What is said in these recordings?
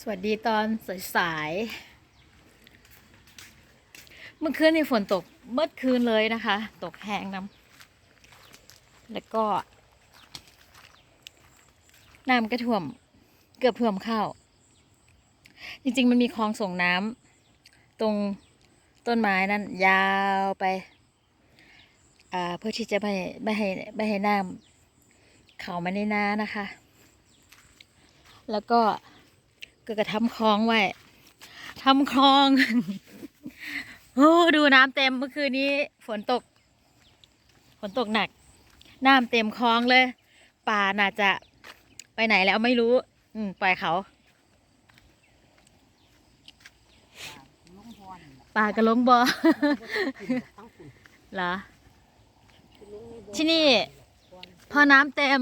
สวัสดีตอนสายๆเมื่อคืนนี่ฝนตกเมื่อคืนเลยนะคะ ตกแห้งน้ำแล้วก็น้ำก็ท่วมเกือบท่วมเข้าจริงๆ มันมีคลองส่งน้ำตรงต้นไม้นั่นยาวไปเพื่อที่จะไม่ไม่ให้ไม่ให้น้ำเข้ามาในนานะคะ แล้วก็ ก็กระทำคลองไว้ทำคลอง โอ้ดูน้ำเต็มเมื่อคืนนี้ ฝนตก ฝนตกหนัก น้ำเต็มคลองเลย ป่าน่าจะไปไหนแล้วไม่รู้ อืมปล่อยเขา ป่ากระลงบอเหรอ ที่นี่ พอน้ำเต็ม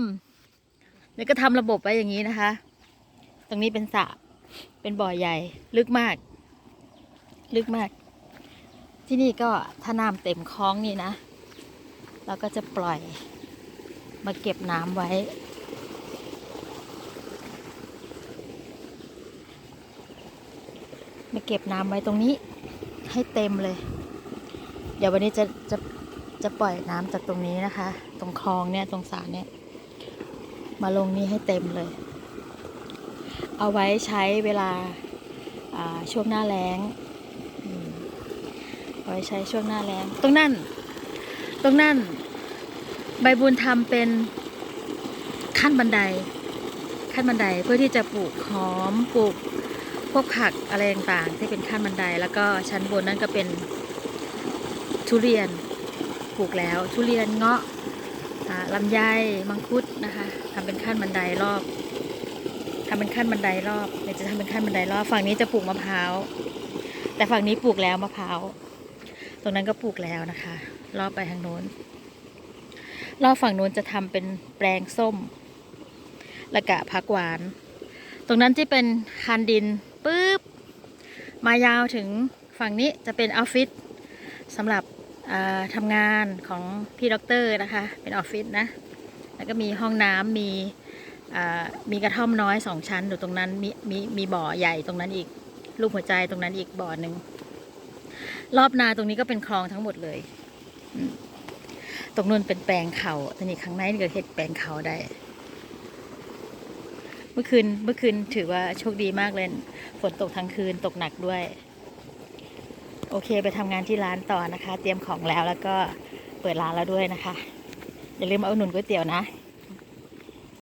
เดี๋ยวก็ทำระบบไว้อย่างนี้นะคะ ตรงนี้เป็นสระ เป็นบ่อใหญ่ลึกมาก ลึกมาก ที่นี่ก็ถ้าน้ำเต็มคลองนี่นะ เราก็จะปล่อยมาเก็บน้ำไว้ มาเก็บน้ำไว้ตรงนี้ให้เต็มเลย เดี๋ยววันนี้จะจะจะปล่อยน้ำจากตรงนี้นะคะ ตรงคลองเนี่ยตรงสระเนี่ย มาลงนี้ให้เต็มเลย เอาไว้ใช้เวลาช่วงหน้าแล้งเอาไว้ใช้ช่วงหน้าแล้ง ตรงนั้นตรงนั้นใบบุญทำเป็นขั้นบันได ขั้นบันไดเพื่อที่จะปลูกหอมปลูกพวกผักอะไรต่างๆ ที่เป็นขั้นบันไดแล้วก็ชั้นบนนั่นก็เป็นทุเรียนปลูกแล้ว ทุเรียนเงาะลำไยมังคุดนะคะทำเป็นขั้นบันไดรอบ ทำเป็นขั้นบันไดรอบเดี๋ยวจะทำเป็นขั้นบันไดรอบฝั่งนี้จะปลูกมะพร้าวแต่ฝั่งนี้ปลูกแล้วมะพร้าวตรงนั้นก็ปลูกแล้วนะคะ รอบไปทางโน้น รอบฝั่งโน้นจะทำเป็นแปลงส้มละกะผักหวาน ตรงนั้นที่เป็นคันดินปุ๊บมายาวถึงฝั่งนี้จะเป็นออฟฟิศสำหรับทำงานของพี่ด็อกเตอร์นะคะ เป็นออฟฟิศนะ แล้วก็มีห้องน้ำมี มีกระท่อมน้อยสองชั้นอยู่ตรงนั้นมีมีมีบ่อใหญ่ตรงนั้นอีกรูปหัวใจตรงนั้นอีกบ่อหนึ่งรอบนาตรงนี้ก็เป็นคลองทั้งหมดเลยตรงนู้นเป็นแปลงเขาทีนี้ข้างในนี่ก็เห็ดแปลงเขาได้ เมื่อคืนเมื่อคืนถือว่าโชคดีมากเลย ฝนตกทั้งคืนตกหนักด้วย โอเคไปทำงานที่ร้านต่อนะคะ เตรียมของแล้วแล้วก็เปิดร้านแล้วด้วยนะคะ อย่าลืมเอาหนุนก๋วยเตี๋ยวนะ